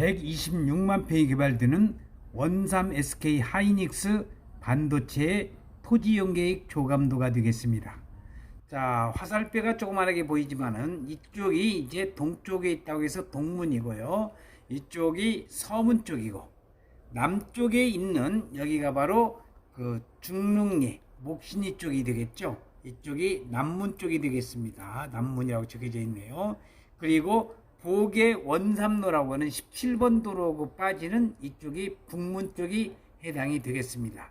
126만 평이 개발되는 원삼 SK 하이닉스 반도체의 토지 연계획 조감도가 되겠습니다. 자, 화살표가 조그만하게 보이지만은 이쪽이 이제 동쪽에 있다고 해서 동문이고요. 이쪽이 서문 쪽이고 남쪽에 있는 여기가 바로 그 중릉리 목신이 쪽이 되겠죠. 이쪽이 남문 쪽이 되겠습니다. 남문이라고 적혀져 있네요. 그리고 보계 원삼로라고 하는 17번 도로고 빠지는 이쪽이 북문 쪽이 해당이 되겠습니다.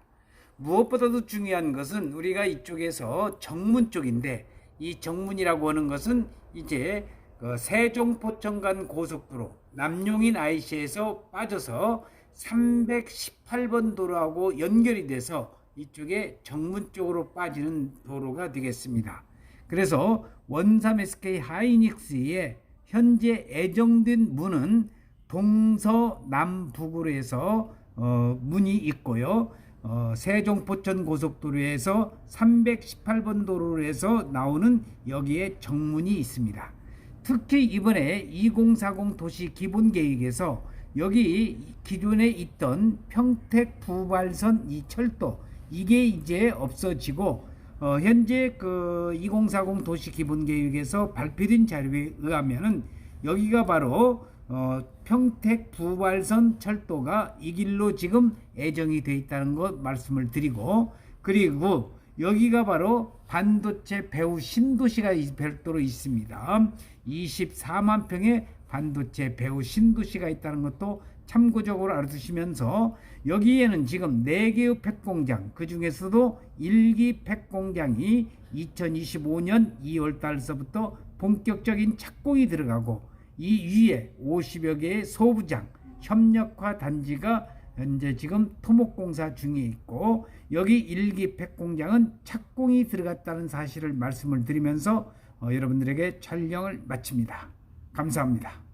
무엇보다도 중요한 것은 우리가 이쪽에서 정문 쪽인데 이 정문이라고 하는 것은 이제 그 세종포천 간 고속도로 남용인 IC에서 빠져서 318번 도로하고 연결이 돼서 이쪽에 정문 쪽으로 빠지는 도로가 되겠습니다. 그래서 원삼 SK 하이닉스의 현재 애정된 문은 동서남북으로 해서 어, 문이 있고요. 어, 세종포천 고속도로에서 318번 도로로 해서 나오는 여기에 정문이 있습니다. 특히 이번에 2040 도시 기본 계획에서 여기 기존에 있던 평택 부발선 이 철도 이게 이제 없어지고 어, 현재 그 2040 도시 기본 계획에서 발표된 자료에 의하면은 여기가 바로 어, 평택 부발선 철도가 이 길로 지금 예정이 돼 있다는 것 말씀을 드리고 그리고 여기가 바로 반도체 배후 신도시가 이- 별도로 있습니다. 24만 평의 반도체 배후 신도시가 있다는 것도 참고적으로 알아두시면서 여기에는 지금 4개의 팩 공장 그 중에서도 1기 팩 공장이 2025년 2월 달서부터 본격적인 착공이 들어가고 이 위에 50여 개의 소부장 협력화 단지가 현재 지금 토목공사 중에 있고 여기 일기 팩 공장은 착공이 들어갔다는 사실을 말씀을 드리면서 어, 여러분들에게 촬영을 마칩니다. 감사합니다.